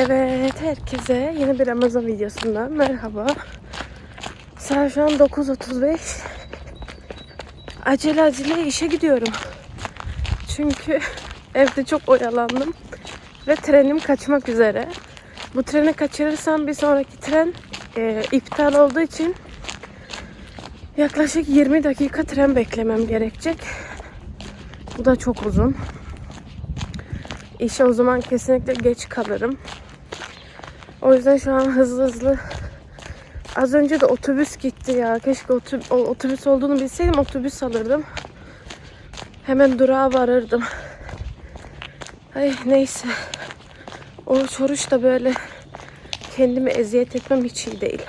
Evet herkese yeni bir Ramazan videosundan merhaba. Saat şu an 9.35. Acele acele işe gidiyorum. Çünkü evde çok oyalandım. Ve trenim kaçmak üzere. Bu treni kaçırırsam bir sonraki tren e, iptal olduğu için yaklaşık 20 dakika tren beklemem gerekecek. Bu da çok uzun. İşe o zaman kesinlikle geç kalırım. O yüzden şu an hızlı hızlı Az önce de otobüs gitti ya. Keşke otobüs, olduğunu bilseydim otobüs alırdım. Hemen durağa varırdım. Ay neyse. Oruç oruç da böyle kendimi eziyet etmem hiç iyi değil.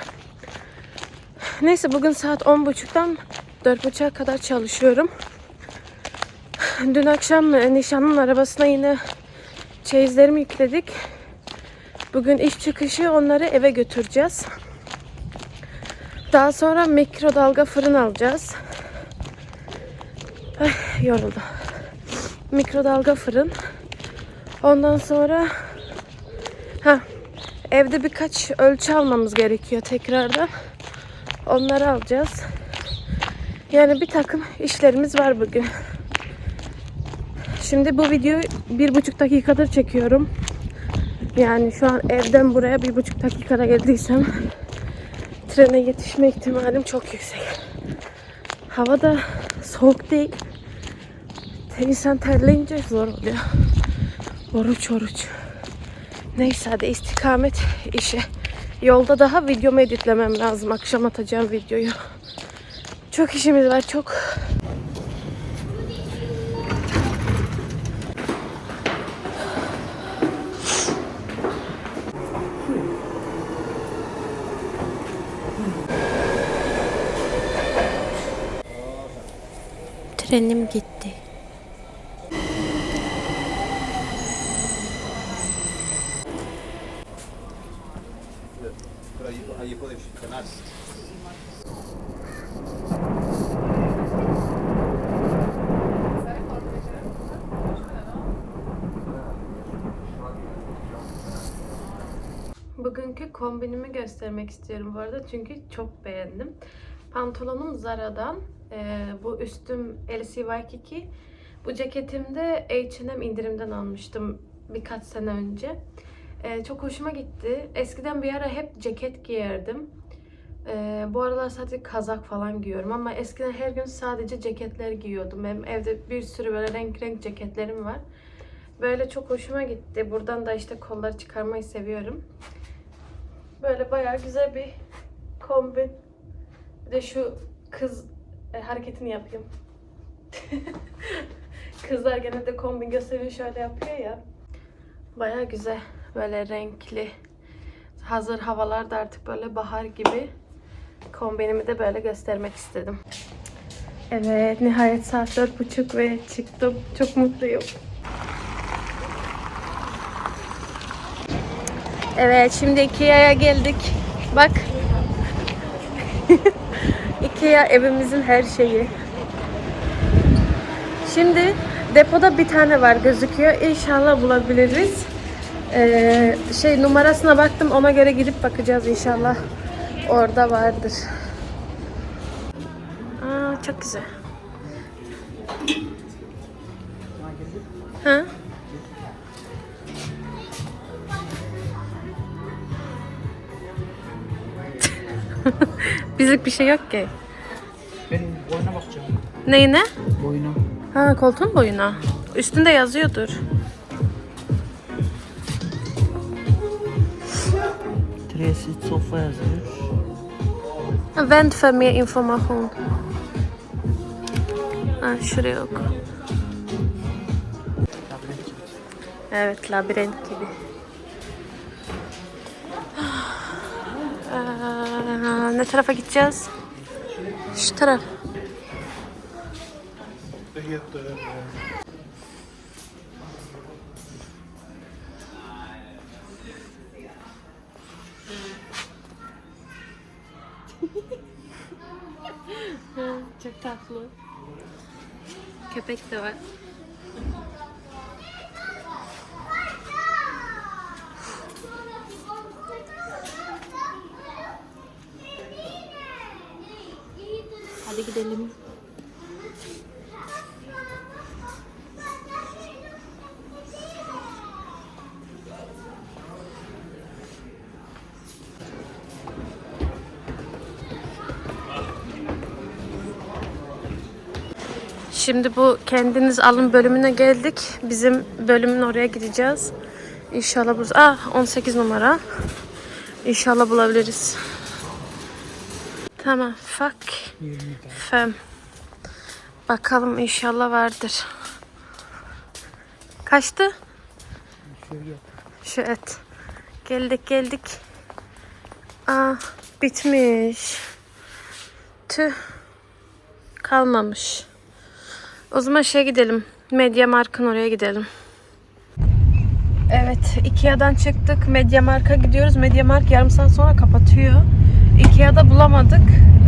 Neyse bugün saat 10.30'dan 4.30'a kadar çalışıyorum. Dün akşam e, nişanlının arabasına yine çeyizlerimi yükledik. Bugün iş çıkışı onları eve götüreceğiz. Daha sonra mikrodalga fırın alacağız. Ay, yoruldum. Mikrodalga fırın. Ondan sonra ha evde birkaç ölçü almamız gerekiyor tekrardan. Onları alacağız. Yani bir takım işlerimiz var bugün. Şimdi bu videoyu bir buçuk dakikadır çekiyorum. Yani şu an evden buraya bir buçuk dakikada geldiysem trene yetişme ihtimalim çok yüksek. Hava da soğuk değil. İnsan terleyince zor oluyor. Oruç oruç. Neyse hadi istikamet işe. Yolda daha videomu editlemem lazım. Akşam atacağım videoyu. Çok işimiz var çok. Trenim gitti. Bugünkü kombinimi göstermek istiyorum bu arada çünkü çok beğendim. Pantolonum Zara'dan. Ee, bu üstüm LC Waikiki. Bu ceketim de H&M indirimden almıştım birkaç sene önce. Ee, çok hoşuma gitti. Eskiden bir ara hep ceket giyerdim. Ee, bu aralar sadece kazak falan giyiyorum ama eskiden her gün sadece ceketler giyiyordum. Benim evde bir sürü böyle renk renk ceketlerim var. Böyle çok hoşuma gitti. Buradan da işte kolları çıkarmayı seviyorum. Böyle bayağı güzel bir kombin. Bir de şu kız e, hareketini yapayım. Kızlar genelde kombin gösteriyor şöyle yapıyor ya. Bayağı güzel. Böyle renkli. Hazır havalar da artık böyle bahar gibi. Kombinimi de böyle göstermek istedim. Evet nihayet saat dört buçuk ve çıktım. Çok mutluyum. Evet şimdi Ikea'ya geldik. Bak. Ikea evimizin her şeyi. Şimdi depoda bir tane var gözüküyor. İnşallah bulabiliriz. Ee, şey numarasına baktım ona göre gidip bakacağız inşallah. Orada vardır. Aa, çok güzel. Ha? Bizlik bir şey yok ki. Ben boyuna bakacağım. Neyine? Boyuna. Ha koltuğun boyuna. Üstünde yazıyordur. Tresit sofa yazıyor. Vänd för mer information. Ha, şuraya oku. Evet labirent gibi. Ee, ne tarafa gideceğiz? Şu taraf. Çok tatlı. Köpek de var. Hadi gidelim. Şimdi bu kendiniz alın bölümüne geldik. Bizim bölümün oraya gideceğiz. İnşallah buluruz. Ah 18 numara. İnşallah bulabiliriz. Tamam. Fuck. 20 tane. Fem. Bakalım inşallah vardır. Kaçtı? Şu et. Geldik geldik. Aa bitmiş. Tüh. Kalmamış. O zaman şey gidelim. Media Markt'ın oraya gidelim. Evet, Ikea'dan çıktık. Media Markt'a gidiyoruz. Media Markt yarım saat sonra kapatıyor. Ikea'da bulamadık.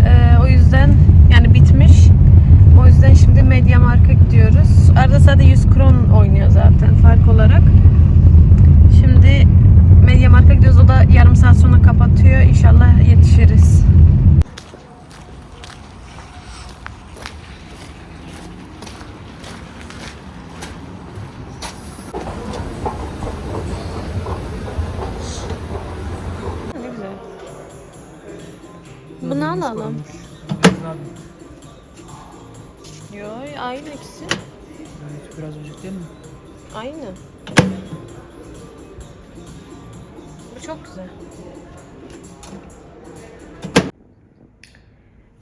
Ee, o yüzden yani bitmiş. O yüzden şimdi Media Markt'a gidiyoruz. Arada sadece 100 kron oynuyor zaten fark olarak. Şimdi Media Markt'a gidiyoruz. O da yarım saat sonra kapatıyor. İnşallah yetişiriz. Alalım. Yo, aynı ikisi. Evet, biraz önceki değil mi? Aynı. Bu çok güzel.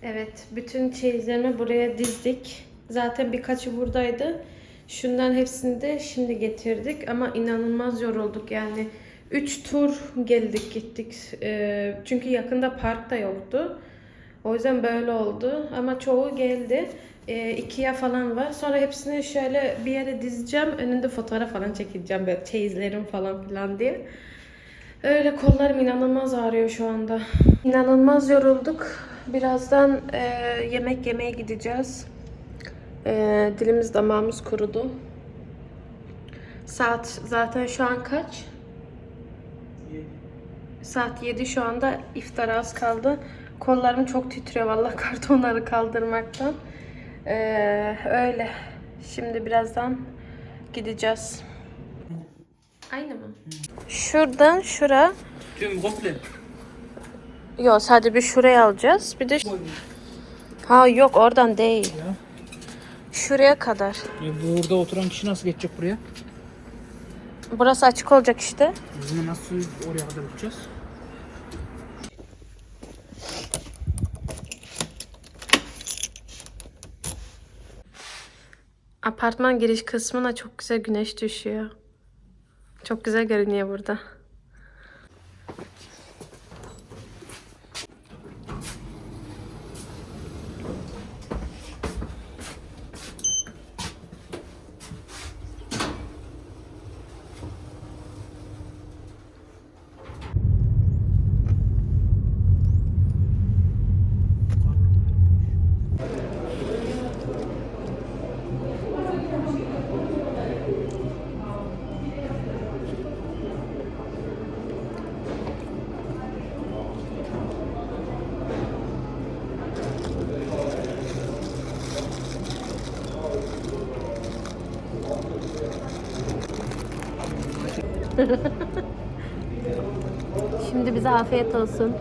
Evet, bütün çeyizlerimi buraya dizdik. Zaten birkaçı buradaydı. Şundan hepsini de şimdi getirdik ama inanılmaz yorulduk yani. 3 tur geldik gittik. Ee, çünkü yakında park da yoktu. O yüzden böyle oldu. Ama çoğu geldi. Ee, Ikea falan var. Sonra hepsini şöyle bir yere dizeceğim. Önünde fotoğraf falan çekeceğim. Böyle çeyizlerim falan filan diye. Öyle kollarım inanılmaz ağrıyor şu anda. İnanılmaz yorulduk. Birazdan e, yemek yemeye gideceğiz. E, dilimiz damağımız kurudu. Saat zaten şu an kaç? Saat 7 şu anda iftara az kaldı. Kollarım çok titriyor vallahi kartonları kaldırmaktan. Ee, öyle. Şimdi birazdan gideceğiz. Aynı mı? Şuradan şura. Tüm komple. Yok sadece bir şuraya alacağız. Bir de Ha yok oradan değil. Ya. Şuraya kadar. E, burada oturan kişi nasıl geçecek buraya? Burası açık olacak işte. Zaman nasıl oraya kadar gideceğiz? Apartman giriş kısmına çok güzel güneş düşüyor. Çok güzel görünüyor burada. Şimdi bize afiyet olsun.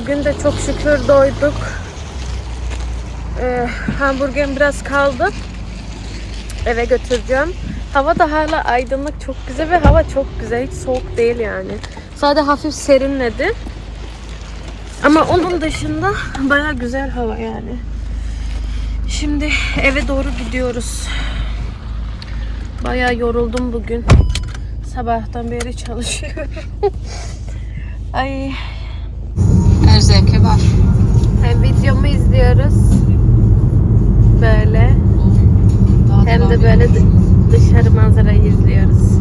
Bugün de çok şükür doyduk. Ee, hamburgerim biraz kaldı. Eve götüreceğim. Hava da hala aydınlık çok güzel ve hava çok güzel. Hiç soğuk değil yani. Sadece hafif serinledi. Ama onun dışında baya güzel hava yani. Şimdi eve doğru gidiyoruz. Baya yoruldum bugün. Sabahtan beri çalışıyorum. Ay Her zevke var. hem videomu izliyoruz. Böyle. Daha Hem de böyle dışarı manzarayı izliyoruz.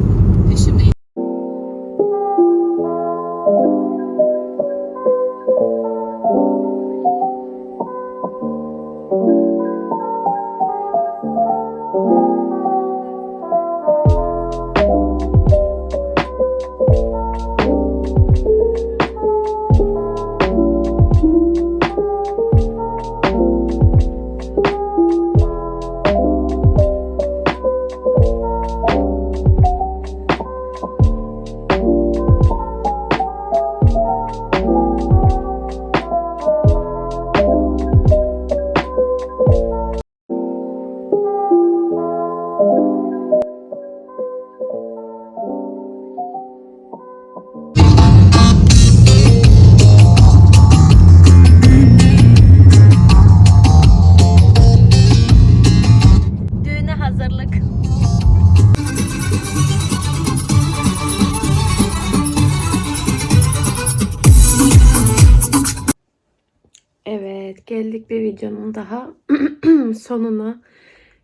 Daha sonuna.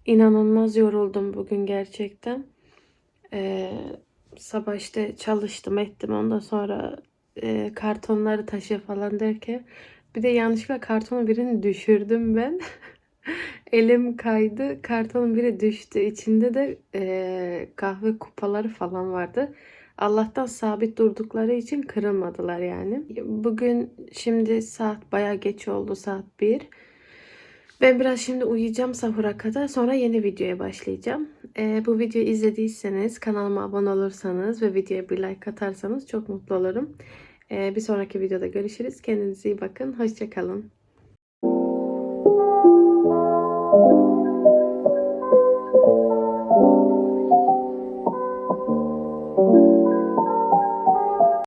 İnanılmaz yoruldum bugün gerçekten. Ee, sabah işte çalıştım ettim. Ondan sonra e, kartonları taşı falan derken bir de yanlışlıkla kartonun birini düşürdüm ben. Elim kaydı. Kartonun biri düştü. İçinde de e, kahve kupaları falan vardı. Allah'tan sabit durdukları için kırılmadılar yani. Bugün şimdi saat baya geç oldu. Saat 1. Ben biraz şimdi uyuyacağım sahura kadar. Sonra yeni videoya başlayacağım. E, bu videoyu izlediyseniz kanalıma abone olursanız ve videoya bir like atarsanız çok mutlu olurum. E, bir sonraki videoda görüşürüz. Kendinize iyi bakın. Hoşçakalın.